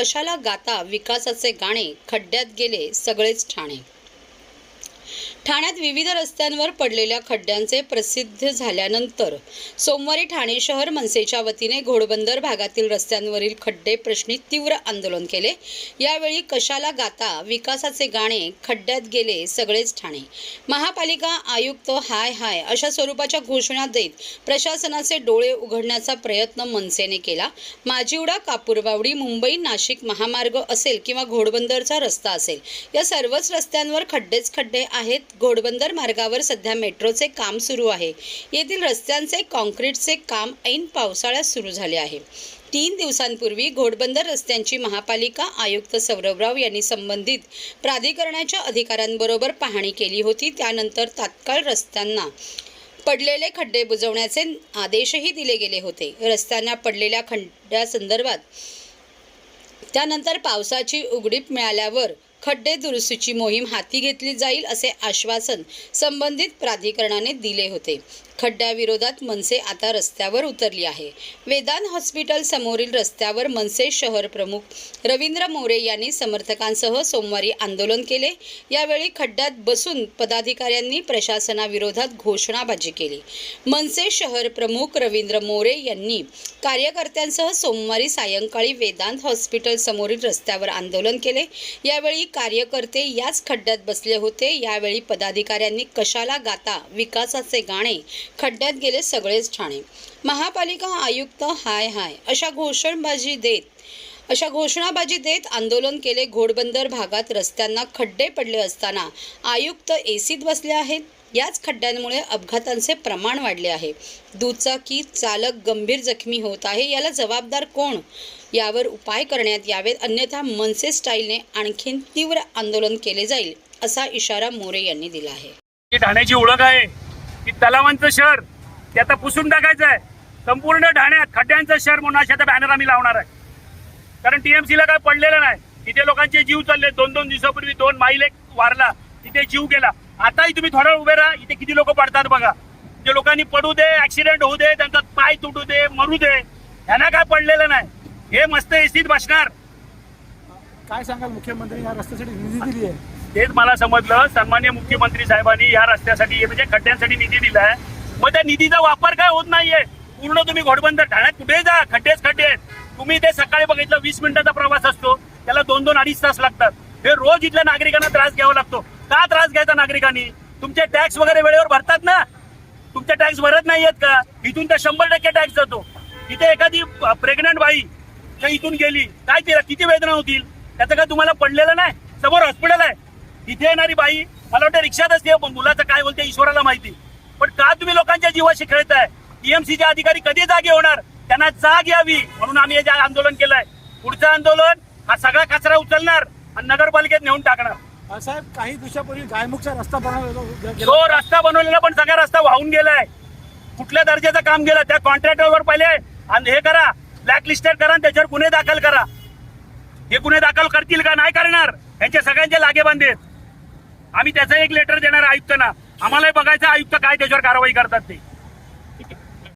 कशाला गाता विकासाचे गाणे खड्ड्यात गेले सगळेच ठाणे. ठाण्यात विविध रस्त्यांवर पडलेल्या खड्ड्यांचे प्रसिद्ध झाल्यानंतर सोमवारी ठाणे शहर मनसेच्या वतीने घोडबंदर भागातील रस्त्यांवरील खड्डे प्रश्नी तीव्र आंदोलन केले. यावेळी कशाला गाता विकासाचे गाणे खड्ड्यात गेले सगळेच ठाणे. महापालिका आयुक्त हाय हाय अशा स्वरूपाच्या घोषणा देत प्रशासनाचे डोळे उघडण्याचा प्रयत्न मनसेने केला. माजिवडा कापूरबावडी मुंबई नाशिक महामार्ग असेल किंवा घोडबंदरचा रस्ता असेल या सर्वच रस्त्यांवर खड्डेच खड्डे आहेत. घोडबंदर मार्गावर सध्या मेट्रोचे काम सुरू आहे. येथील रस्त्यांचे कॉन्क्रीटचे काम ऐन पावसाळ्यात सुरू झाले आहे. तीन दिवसांपूर्वी घोडबंदर रस्त्यांची महापालिका आयुक्त सौरभराव यांनी संबंधित प्राधिकरणाच्या अधिकाऱ्यांबरोबर पाहणी केली होती. त्यानंतर तात्काळ रस्त्यांना पडलेले खड्डे बुजवण्याचे आदेशही दिले गेले होते. रस्त्यांना पडलेल्या खड्ड्यासंदर्भात त्यानंतर पावसाची उघडीप मिळाल्यावर खड्डे दुरुस्तीची मोहीम हाती घेतली जाईल असे आश्वासन संबंधित प्राधिकरणाने दिले होते. खड्ड्याविरोधात मनसे आता रस्त्यावर उतरली आहे. वेदांत हॉस्पिटल समोरील रस्त्यावर मनसे शहर प्रमुख रवींद्र मोरे यांनी समर्थकांसह सोमवारी आंदोलन केले. यावेळी खड्ड्यात बसून पदाधिकाऱ्यांनी प्रशासनाविरोधात घोषणाबाजी केली. मनसे शहर प्रमुख रवींद्र मोरे यांनी कार्यकर्त्यांसह सोमवारी सायंकाळी वेदांत हॉस्पिटल समोरील रस्त्यावर आंदोलन केले. यावेळी कार्यकर्ते याच खड्ड्यात बसले होते. यावेळी पदाधिकाऱ्यांनी कशाला गाता विकासाचे गाणे खड्ड्यात गेले सगळेच ठाणे. महापालिका आयुक्त हाय हाय अशा घोषणाबाजी देत अशा घोषणाबाजी देत आंदोलन केले घोडबंदर भागात रस्त्यांना खड्डे पडले असताना आयुक्त एसीत बसले आहेत. याच खड्ड्यांमुळे अपघातांचे प्रमाण वाढले आहे. दुचाकी चालक गंभीर जखमी होत आहे. याला जबाबदार कोण? यावर उपाय करण्यात यावेत. अन्यथा मनसे स्टाईलने आणखीन तीव्र आंदोलन केले जाईल असा इशारा मोरे यांनी दिला आहे. ठाण्याची ओळख आहे. की तलावांचं शहर ते आता पुसून टाकायचं आहे. संपूर्ण ठाण्यात खड्ड्यांचं शहर म्हणून अशा बॅनर आम्ही लावणार आहे. कारण टीएमसीला काय पडलेलं नाही. तिथे लोकांचे जीव चालले दोन दोन दिवसापूर्वी दोन माईल एक वारला. तिथे जीव गेला. आताही तुम्ही थोडा उभे राहा. इथे किती लोक पडतात बघा. जे लोकांनी पडू दे ऍक्सिडेंट होऊ दे त्यांचा पाय तुटू दे मरू दे ह्यांना काय पडलेलं नाही. हे मस्त एसीत बसणार. काय सांगाल मुख्यमंत्री? या रस्त्यासाठी निधी दिली आहे. तेच मला समजलं. सन्मान्य मुख्यमंत्री साहेबांनी या रस्त्यासाठी म्हणजे खड्ड्यांसाठी निधी दिलाय मग त्या निधीचा वापर काय होत नाहीये? पूर्ण तुम्ही घोडबंदर ठाण्यात कुठे जा? खड्डेच खड्डे आहेत. तुम्ही ते सकाळी बघितलं वीस मिनिटाचा प्रवास असतो. त्याला दोन दोन अडीच तास लागतात. हे रोज इथल्या नागरिकांना त्रास घ्यावा लागतो. का त्रास घ्यायचा नागरिकांनी? तुमचे टॅक्स वगैरे वेळेवर भरतात ना? तुमचे टॅक्स भरत नाहीयेत का? इथून तर शंभर टक्के टॅक्स जातो. इथे एखादी प्रेग्नंट बाई इथून गेली काय तिला किती वेदना होतील? त्याचं काय तुम्हाला पडलेलं नाही? समोर हॉस्पिटल आहे. इथे येणारी बाई मला वाटतं रिक्षात असते पण मुलाचं काय बोलते ईश्वराला माहिती. पण का तुम्ही लोकांच्या जीवाशी खेळताय? टीएमसीचे अधिकारी कधी जागे होणार? त्यांना जाग यावी म्हणून आम्ही हे आंदोलन केलंय. पुढचं आंदोलन हा सगळा कचरा उचलणार आणि नगरपालिकेत नेऊन टाकणार. साहेब काही दिवसापूर्वी गायमुखचा रस्ता बनवला तो रस्ता बनवलेला पण सगळा रस्ता वाहून गेलाय. कुठल्या दर्जाचं काम गेलं त्या कॉन्ट्रॅक्टरवर पहिले आणि हे करा ब्लॅक लिस्टेड करा आणि त्याच्यावर गुन्हे दाखल करा. हे गुन्हे दाखल करतील का? नाही करणार. यांचे सगळ्यांचे लागे बांधेत. आम्ही त्याचं एक लेटर देणार आयुक्तांना. आम्हालाही बघायचं आयुक्त काय त्याच्यावर कारवाई करतात ते.